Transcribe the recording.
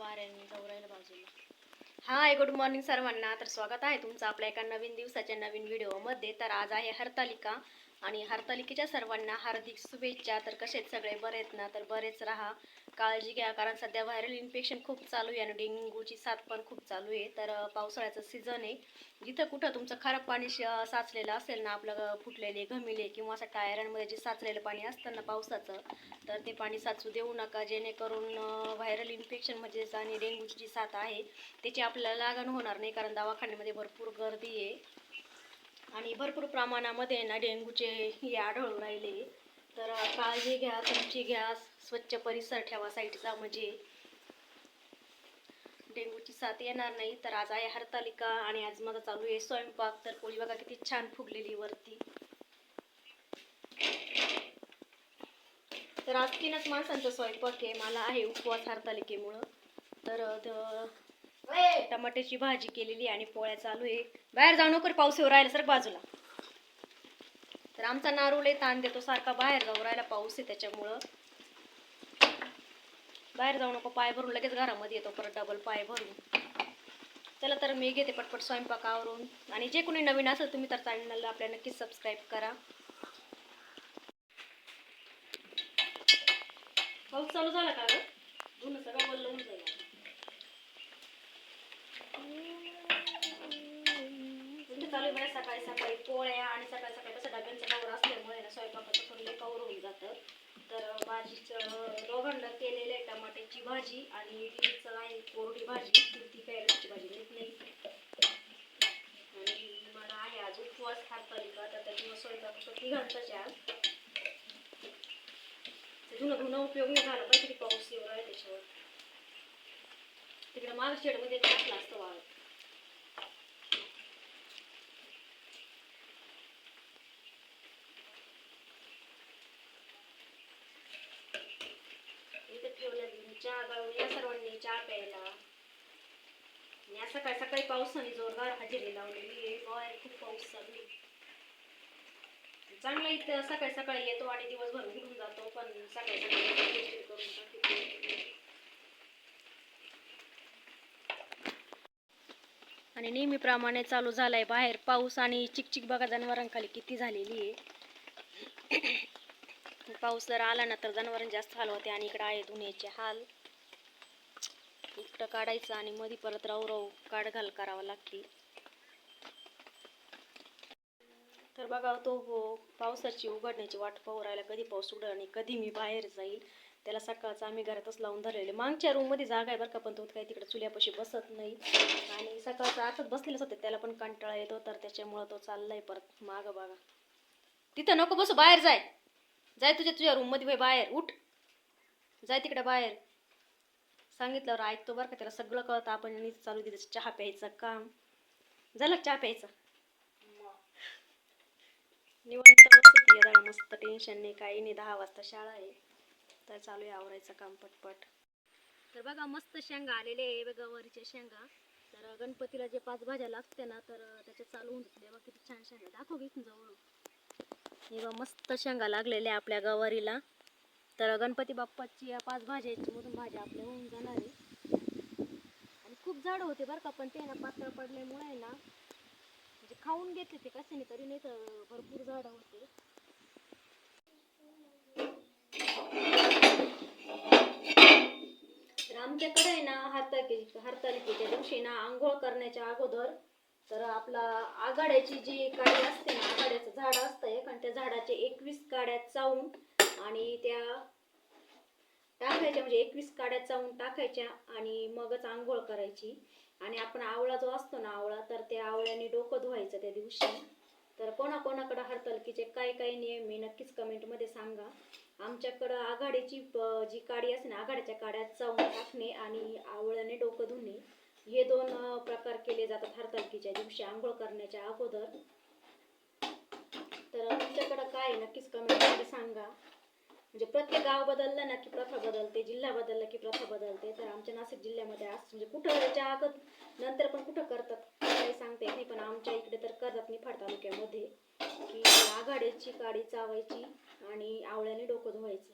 वाऱ्यांनी चौरायला बाजूला hi good morning सर्वांना. तर स्वागत आहे तुमचं आपल्या एका नवीन दिवसाच्या नवीन व्हिडिओमध्ये तर आज आहे हरतालिका. आणि हरतालिकेच्या सर्वांना हार्दिक शुभेच्छा. तर कसे सगळे? बरे आहेत ना? तर बरेच राहा. काळजी घ्या कारण सध्या व्हायरल इन्फेक्शन खूप चालू आहे आणि डेंग्यूची साथ पण खूप चालू आहे. तर पावसाळ्याचं सीझन आहे. जिथं कुठं तुमचं खराब पाणी श- साचलेलं असेल ना आपलं फुटलेले घमिले किंवा असं टायरांमध्ये जे साचलेलं पाणी असतं ना पावसाचं तर ते पाणी साचू देऊ नका. जेणेकरून व्हायरल इन्फेक्शन म्हणजेच आणि डेंग्यूची जी साथ आहे त्याची आपल्याला लागण होणार नाही कारण दवाखान्यामध्ये भरपूर गर्दी आहे. आणि भरपूर प्रमाणामध्ये ना डेंग्यूचे हे आढळून राहिले. तर काळजी घ्या तुमची घ्या स्वच्छ परिसर ठेवा साईडचा. म्हणजे डेंग्यूची साथ येणार नाही. तर आज आहे हरतालिका आणि आज माझा चालू आहे स्वयंपाक. तर पोळी बघा किती छान फुगलेली वरती. तर आज तीनच माणसांचा स्वयंपाक आहे. मला आहे उपवास हरतालिकेमुळं. तर टमाट्याची भाजी केलेली आणि पोळ्या चालू आहे. बाहेर जाऊ नको पाऊस येऊ राहिला सर बाजूला. तर आमचा नारूल ताण देतो सारखा बाहेर जाऊ राहिला पाऊस आहे त्याच्यामुळं. बाहेर जाऊ नको पाय भरून लगेच घरामध्ये येतो परत डबल पाय भरून. चला तर मी घेते पटपट स्वयंपाक आवरून. आणि जे कोणी नवीन असेल तुम्ही तर चॅनलला आपल्या नक्कीच सबस्क्राईब करा. पाऊस चालू झाला का सगळं वल्ल होऊन जाईल. चालू आहे सकाळी सकाळी पोळ्या आणि सकाळी सकाळी कसं डब्यांचं कवर असल्यामुळे ना स्वयंपाकाचं थोडं लई कवर होऊन जातं. तर भाजीचं दोघांना केलेलं आहे टमाट्याची भाजी आणि इडलीचं आहे कोरडी भाजी. ती ती भाजी घेत नाही. आणि मला आहे आज उपवास का तर त्याच्यामुळे स्वयंपाकाचं तिघांचाच आहे आज ते धुणं धुणं उपयोग नाही झाला पाहिजे तरी पाऊस एवढा आहे त्याच्यावर. तिकडे माग शेडमध्ये टाकला असतो वाळत इथं ठेवलं चहा गाळून या सर्वांनी चहा प्यायला. आणि सकाळी सकाळी पावसाने जोरदार हजेरी लावलेली आहे. बाहेर खूप पाऊस चालू चांगला इथं सकाळी सकाळी येतो आणि दिवसभर उघडून जातो पण सकाळी सकाळी करून आणि नेहमीप्रमाणे चालू झालाय बाहेर. पाऊस आणि चिकचिक बघा जनावरांखाली किती झालेली आहे. पाऊस जर आला ना तर जनावरांचे जास्त हाल होते आणि इकडं आहे धुण्याचे हाल. इकडं काढायचं आणि मध्ये परत राहू राहू काढ घाल करावं लागते. तर बघा तो हो पावसाची उघडण्याची वाट पाहू राहिला. कधी पाऊस उघड आणि कधी मी बाहेर जाईल. त्याला सकाळचं आम्ही घरातच लावून धरलेले. मागच्या रूममध्ये जागा आहे बरं का पण तो काही तिकडे चुल्यापाशी बसत नाही. आणि सकाळचं आतच बसलेलंच होते. त्याला पण कंटाळा येतो तर त्याच्यामुळं तो चाललाय परत मागं बागा तिथं नको बसू बाहेर जाय. जाय तुझ्या तुझ्या रूममध्ये भाई बाहेर. उठ. जाय तिकडे बाहेर. सांगितल्यावर ऐकतो बरं का त्याला सगळं कळतं. आपण नीट चालू दिलं चहा प्यायचं काम. झालं चहा प्यायचं? निवंत बसते मस्त टेन्शन नाही काही नाही. दहा वाजता शाळा आहे. तर चालू आहे आवरायचं काम पटपट. तर बघा मस्त शेंगा आलेले आहे. बघा वरीच्या शेंगा. तर गणपतीला जे पाच भाज्या लागते ना तर त्याच्या चालू होऊन जाते. बघा किती छान शेंगा. दाखव घेऊन जवळ हे बघा मस्त शेंगा लागलेल्या आहे आपल्या गवारीला. तर गणपती बाप्पाची या पाच भाज्या मधून भाज्या आपल्या होऊन जाणार आहे. आणि खूप झाडं होते बरं का पण ते ना पातळ पडल्यामुळे ना म्हणजे खाऊन घेतले ते कशाने तरी नाही तर भरपूर झाडं होते तर आमच्याकडे आहे ना हरतालिके हरतालिकेच्या दिवशी ना आंघोळ करण्याच्या अगोदर तर आपला आघाड्याची जी काडी असते ना आघाड्याचं झाड असतं एक आणि त्या झाडाचे एकवीस काड्या चावून आणि त्या टाकायच्या म्हणजे एकवीस काड्या चावून टाकायच्या आणि मगच आंघोळ करायची. आणि आपण आवळा जो असतो ना आवळा तर त्या आवळ्याने डोकं धुवायचं त्या दिवशी. तर कोणाकोणाकडं हरतालिकेचे काय काय नियम मी नक्कीच कमेंटमध्ये सांगा. आमच्याकडं आघाडीची जी काडी असते ना आघाड्याच्या काड्यात चावून टाकणे आणि आवळ्याने डोकं धुणे हे दोन प्रकार केले जातात हरतालिकेच्या दिवशी आंघोळ करण्याच्या अगोदर. तर तुमच्याकडं काय नक्कीच कमेंटमध्ये सांगा. म्हणजे प्रत्येक गाव बदललं ना की प्रथा बदलते जिल्हा बदलला की प्रथा बदलते. तर आमच्या नाशिक जिल्ह्यामध्ये आज म्हणजे कुठं याच्या अगोदर नंतर पण कुठं करतात? काही सांगता येत नाही पण आमच्या इकडे तर करतात फाड तालुक्यामध्ये की आघाड्याची काडी चावायची आणि आवळ्याने डोकं धुवायचं.